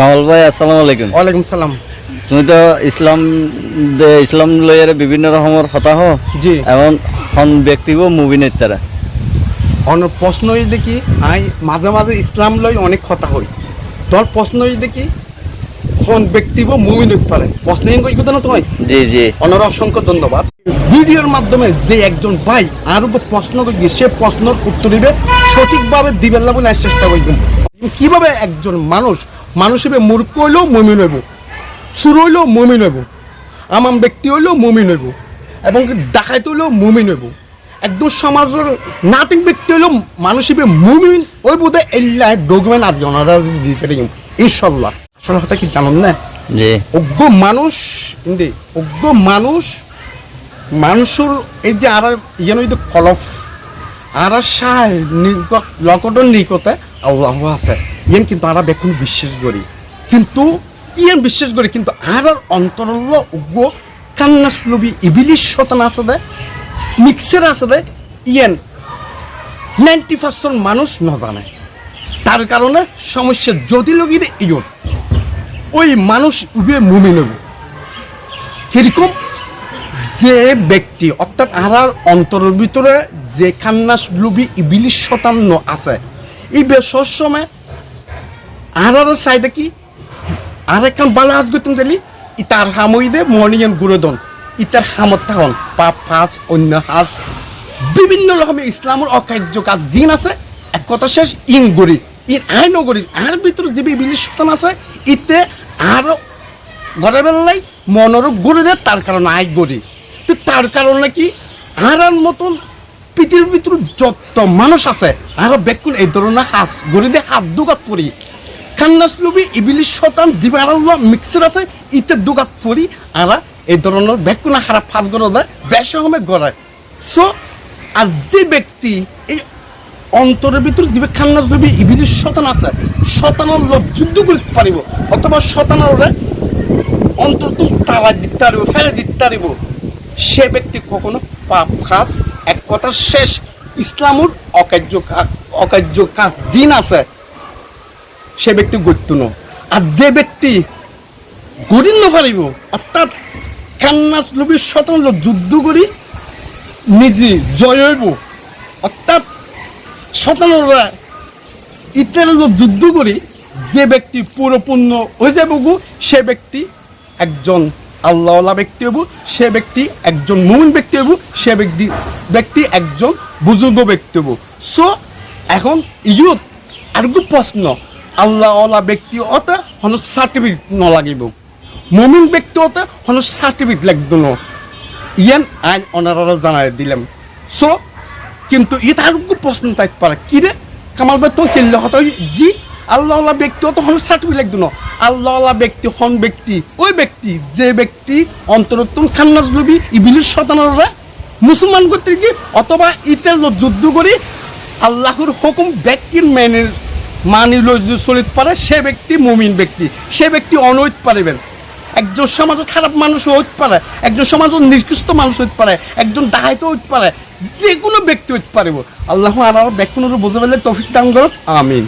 কামাল ভাই আসসালামু আলাইকুম। ওয়ালাইকুম সালাম। তুমি তো ইসলাম দে- ইসলাম লইয়ারে বিভিন্ন রকমের কথা হো জি। এবং হন ব্যক্তিব মুভিনের তারা অন্য প্রশ্ন দেখি আই মাঝে মাঝে ইসলাম লই অনেক কথা হই। তোর প্রশ্ন দেখি কোন ব্যক্তি বা মুমিন হইতে পারে প্রশ্ন এই কথা না তোমায়? জি জি। অনার অসংখ্য ধন্যবাদ। ভিডিওর মাধ্যমে যে একজন ভাই আর উপর প্রশ্ন করি সে প্রশ্নের উত্তর দিবে সঠিকভাবে দিবেন না বলে চেষ্টা করবেন কীভাবে একজন মানুষ মানুষ হিসেবে মূর্খ হইলেও মমিন হইব সুর হইলেও মমিন হইব আমাম ব্যক্তি হইলেও মমিন হইব এবং ডাকাইতে হইলেও মমিন হইব একদম সমাজের নাতিক ব্যক্তি হইলেও মানুষ হিসেবে মুমিন ওই বোধহয় এল্লাহ ডকুমেন্ট আজকে ওনারা দিয়ে ফেলে ইনশাল্লাহ আসলে কথা কি জানেন না? যে অজ্ঞ মানুষ ইন্দি অজ্ঞ মানুষ মানুষের এই যে আর ইয়েন ওই যে কলফ আর সায় লকটন নিকতে আল্লাহ আছে। ইয়েন কিন্তু আর বেকুন বিশ্বাস করি কিন্তু ইয়েন বিশ্বাস করি কিন্তু আর অন্তরল অজ্ঞ কান্নাস ইবিলিশ শতান আছে দে, মিক্সার আছে দে, ইয়েন নাইনটি পার্সেন্ট মানুষ নজানে তার কারণে সমস্যা যদি লগিয়ে ইয়ন, ওই মানুষ উবে মুমিন হইব। কীরকম? যে ব্যক্তি, অর্থাৎ আহার অন্তরের ভিতরে যে খান্নাস লুবি ইবিলিশ শতান্ন আছে এই বেশর সময় আহার চাইদা কি আর একখান ভালো হাজ করতাম চাইলি ইতার হামই দে মর্নিং গুড়ে দন ইতার হামত থাকুন পাপ হাজ অন্য হাজ বিভিন্ন রকমের ইসলামের অকার্য কাজ জিন আছে, এক কথা শেষ ইং গড়ি ইন আই নগরী আর ভিতরে যে বিভিন্ন শতান আছে, ইতে আরও ঘরে বেলাই মনের গড়ে দেয়, তার কারণে আই গড়ি তো তার কারণে কি আর আর মতন পৃথিবীর ভিতরে যত মানুষ আছে আর বেকুল এই ধরনের হাস গড়ি দিয়ে হাত দুগাত পড়ি খান্নাস লুবি ইবিলিশ শতান জিবারাল্লাহ মিক্সার আছে, ইতে দুগাত পড়ি আর এই ধরনের বেকুনা হারা ফাঁস গড়ে দেয় বেশ সময় গড়ায় সো আর যে ব্যক্তি এই অন্তরের ভিতরে যে খান্নাস লুবি ইবিলিশ শতান আছে শতানের লোক যুদ্ধ করতে পারিব অথবা শতানের অন্তর তুমি তালা দিতে পারিব ফেলে দিতে পারিব সে ব্যক্তি কখনো পাপ কাজ এক কথা শেষ ইসলামর অকার্য অকার্য কাজ জিন আছে সে ব্যক্তি গত্য ন। আর যে ব্যক্তি গরিব না পারিব অর্থাৎ কান্নাস লোভী স্বতন্ত্র যুদ্ধ করি নিজে জয় হইব। অর্থাৎ স্বতন্ত্ররা ইত্যাদি যুদ্ধ করি যে ব্যক্তি পুরোপূর্ণ হয়ে যাবে গো, সে ব্যক্তি একজন আল্লাহওয়ালা ব্যক্তি হব, সে ব্যক্তি একজন মুমিন ব্যক্তি হব, সে ব্যক্তি ব্যক্তি একজন বুজুর্গ ব্যক্তি হব। সো এখন ইয়ুত আর একটু প্রশ্ন আল্লাহওয়ালা ব্যক্তি হতে হন সার্টিফিকেট নলাগিব। মুমিন ব্যক্তি হতে হন সার্টিফিকেট লাগতো ন। ইয়ান আইন ওনারা জানাই দিলাম। সো কিন্তু এটা আর একটু প্রশ্ন থাকতে পারে। কি রে কামাল ভাই তো খেললে হতো জি আল্লাহ আল্লাহ ব্যক্তি তো হন সার্টিফিকেট লাগতো না। আল্লাহ ব্যক্তি, হন ব্যক্তি, ওই ব্যক্তি, যে ব্যক্তি অন্তরত্তম খান্নাস লবি ইবিলির শতানরা মুসলমান কি অথবা লোক যুদ্ধ করি আল্লাহর হুকুম ব্যক্তির মেনে মানি যে চলিত পারে, সে ব্যক্তি মুমিন ব্যক্তি, সে ব্যক্তি অনৈত পারিবেন একজন সমাজে খারাপ মানুষ হইতে পারে, একজন সমাজে নিকৃষ্ট মানুষ হইতে পারে, একজন ডাহাইতে হইতে পারে, যে কোনো ব্যক্তি হইতে পারিব। আল্লাহ আর ব্যক্তি বোঝা পেলে তফিক দান করত আমিন।